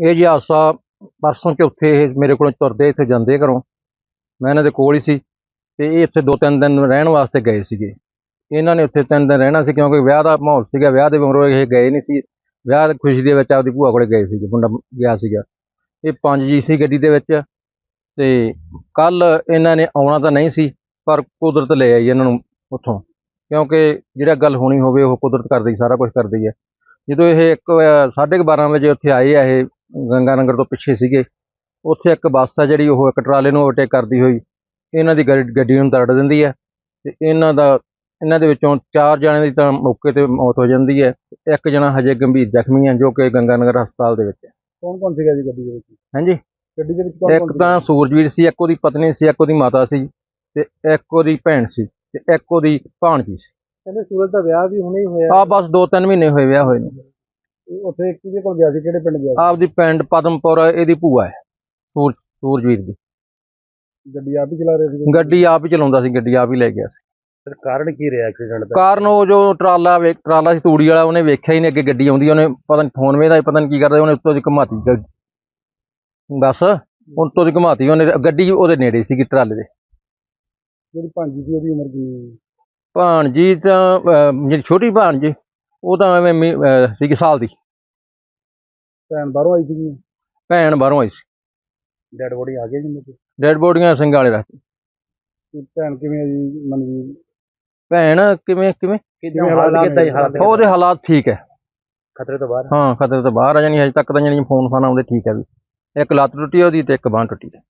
ਇਹ ਜੀ ਹਾਦਸਾ ਪਰਸੋਂ ਚੌਥੇ ਇਹ ਮੇਰੇ ਕੋਲੋਂ ਤੁਰਦੇ ਇੱਥੇ ਜਾਂਦੇ ਘਰੋਂ। ਮੈਂ ਇਹਨਾਂ ਦੇ ਕੋਲ ਹੀ ਸੀ ਤੇ ਇਹ ਇੱਥੇ ਦੋ ਤਿੰਨ ਦਿਨ ਰਹਿਣ ਵਾਸਤੇ ਗਏ ਸੀਗੇ। ਇਹਨਾਂ ਨੇ ਉੱਥੇ ਤਿੰਨ ਦਿਨ ਰਹਿਣਾ ਸੀ ਕਿਉਂਕਿ ਵਿਆਹ ਦਾ ਮਾਹੌਲ ਸੀਗਾ ਵਿਆਹ ਦੇ ਮਗਰੋਂ ਇਹ ਗਏ ਨਹੀਂ ਸੀ। ਵਿਆਹ ਦੀ ਖੁਸ਼ੀ ਦੇ ਵਿੱਚ ਆਪਦੀ ਭੂਆ ਕੋਲੇ ਗਏ ਸੀਗੇ ਮੁੰਡਾ ਗਿਆ ਸੀਗਾ। ਇਹ ਪੰਜ ਜੀ ਸੀ ਗੱਡੀ ਦੇ ਵਿੱਚ ਤੇ ਕੱਲ ਇਹਨਾਂ ਨੇ ਆਉਣਾ ਤਾਂ ਨਹੀਂ ਸੀ ਪਰ ਕੁਦਰਤ ਲੈ ਆਈ ਇਹਨਾਂ ਨੂੰ ਉੱਥੋਂ। ਕਿਉਂਕਿ ਜਿਹੜਾ ਗੱਲ ਹੋਣੀ ਹੋਵੇ ਉਹ ਕੁਦਰਤ ਕਰਦੀ ਸਾਰਾ ਕੁਝ ਕਰਦੀ ਹੈ। ਜਦੋਂ ਇਹ ਇੱਕ ਅਹ, ਸਾਢੇ ਕੁ ਬਾਰਾਂ ਵਜੇ ਉੱਥੇ ਆਏ ਆ ਇਹ ਗੰਗਾ ਨਗਰ ਤੋਂ ਪਿੱਛੇ ਸੀਗੇ। ਉੱਥੇ ਇੱਕ ਬੱਸ ਆ ਜਿਹੜੀ ਉਹ ਇੱਕ ਟਰਾਲੇ ਨੂੰ ਓਵਰਟੇਕ ਕਰਦੀ ਹੋਈ ਇਹਨਾਂ ਦੀ ਗੱਡੀ ਨੂੰ ਤੜ ਦਿੰਦੀ ਹੈ ਤੇ ਇਹਨਾਂ ਦਾ ਇਹਨਾਂ ਦੇ ਵਿੱਚੋਂ ਚਾਰ ਜਣਿਆਂ ਦੀ ਤਾਂ ਮੌਕੇ ਤੇ ਮੌਤ ਹੋ ਜਾਂਦੀ ਹੈ। ਇੱਕ ਜਣਾ ਹਜੇ ਗੰਭੀਰ ਜ਼ਖਮੀ ਹੈ ਜੋ ਕਿ ਗੰਗਾ ਨਗਰ ਹਸਪਤਾਲ ਦੇ ਵਿੱਚ ਹੈ। ਕੌਣ ਕੌਣ ਸੀਗਾ ਜੀ ਗੱਡੀ ਦੇ ਵਿੱਚ? ਹਾਂਜੀ। ਗੱਡੀ ਦੇ ਵਿੱਚ ਕੌਣ ਇੱਕ ਤਾਂ ਸੂਰਜਵੀਰ ਸੀ ਇੱਕ ਉਹਦੀ ਪਤਨੀ ਸੀ ਇੱਕ ਉਹਦੀ ਮਾਤਾ ਸੀ ਤੇ ਇੱਕ ਉਹਦੀ ਭੈਣ ਸੀ ਤੇ ਇੱਕ ਉਹਦੀ ਭਾਣਜੀ ਸੀ। ਕਹਿੰਦੇ ਸੂਰਜ ਦਾ ਵਿਆਹ ਵੀ ਹੁਣੇ ਹੀ ਹੋਇਆ। ਆ ਬਸ 2-3 ਮਹੀਨੇ ਹੋਏ ਵਿਆਹ ਹੋਏ ਨੇ। ਉੱਥੇ ਕਿਹਦੇ ਕੋਲ ਗਿਆ ਸੀ ਕਿਹੜੇ ਪਿੰਡ ਗਿਆ ਆਪਦੀ ਪਿੰਡ ਪਦਮਪੁਰ ਇਹਦੀ ਭੂਆ ਹੈ ਸੂਰਜ ਸੂਰਜਵੀਰ ਦੀ। ਸੀ ਗੱਡੀ ਆਪ ਹੀ ਚਲਾ ਰਹੇ ਸੀ ਗੱਡੀ ਆਪ ਹੀ ਚਲਾਉਂਦਾ ਸੀ ਗੱਡੀ ਆਪ ਹੀ ਲੈ ਗਿਆ ਸੀ। ਕਾਰਨ ਕੀ ਰਿਹਾ ਐਕਸੀਡੈਂਟ ਦਾ? ਕਾਰਨ ਉਹ ਜੋ ਟਰਾਲਾ ਵੇ ਟਰਾਲਾ ਸੀ ਤੂੜੀ ਵਾਲਾ ਉਹਨੇ ਵੇਖਿਆ ਹੀ ਨਹੀਂ ਅੱਗੇ ਗੱਡੀ ਆਉਂਦੀ ਉਹਨੇ ਪਤਾ ਨਹੀਂ ਫੋਨ ਦਾ ਪਤਾ ਨਹੀਂ ਕੀ ਕਰਦਾ ਉਹਨੇ ਉੱਤੋਂ ਦੀ ਘੁਮਾਤੀ ਬਸ ਉੱਤੋਂ ਦੀ ਘੁਮਾਤੀ ਉਹਨੇ ਤੇ ਗੱਡੀ ਉਹਦੇ ਨੇੜੇ ਸੀਗੀ ਟਰਾਲੇ ਦੇ। ਜਿਹੜੀ ਭਾਂਜੀ ਸੀ ਉਹਦੀ ਉਮਰ ਕਿੰਨੀ ਹੈ ਭਾਣਜੀ ਤਾਂ ਅਹ, ਜਿਹੜੀ ਛੋਟੀ ਭਾਣਜੀ ਉਹ ਤਾਂ ਐਵੇਂ ਮੀ- ਅਹ, ਸੀਗੀ ਸਾਲ ਦੀ। ਭੈਣ ਬਾਹਰੋਂ ਆਈ ਸੀਗੀ? ਭੈਣ ਬਾਹਰੋਂ ਆਈ ਸੀ। ਡੈਡ ਬੋਡੀ ਆ ਗਈ ਜੀ ਮੇਰੇ ਡੈਡ ਬੋਡੀਆਂ ਸਿੰਘਾਲੇ ਰੱਖ ਤੇ ਭੈਣ ਕਿਵੇਂ ਜੀ ਮਨਵੀਰ ਭੈਣ ਕਿਵੇਂ ਕਿਵੇਂ? ਕਿਵੇਂ ਹਾਲਾਤ ਕਿੱਦਾਂ ਜੀ ਹਾਲਾਤ ਉਹਦੇ ਹਾਲਾਤ ਠੀਕ ਹੈ। ਖਤਰੇ ਤੋਂ ਬਾਹਰ? ਹਾਂ ਖਤਰੇ ਤੋਂ ਬਾਹਰ ਆ ਜਾਣੀ ਹਜੇ ਤੱਕ ਤਾਂ ਜਾਣੀ ਫੋਨ ਫਾਨ ਆਉਂਦੇ ਠੀਕ ਹੈ ਵੀ। ਇੱਕ ਲੱਤ ਟੁੱਟੀ ਉਹਦੀ ਤੇ ਇੱਕ ਬਾਂਹ ਟੁੱਟੀ ਹੈ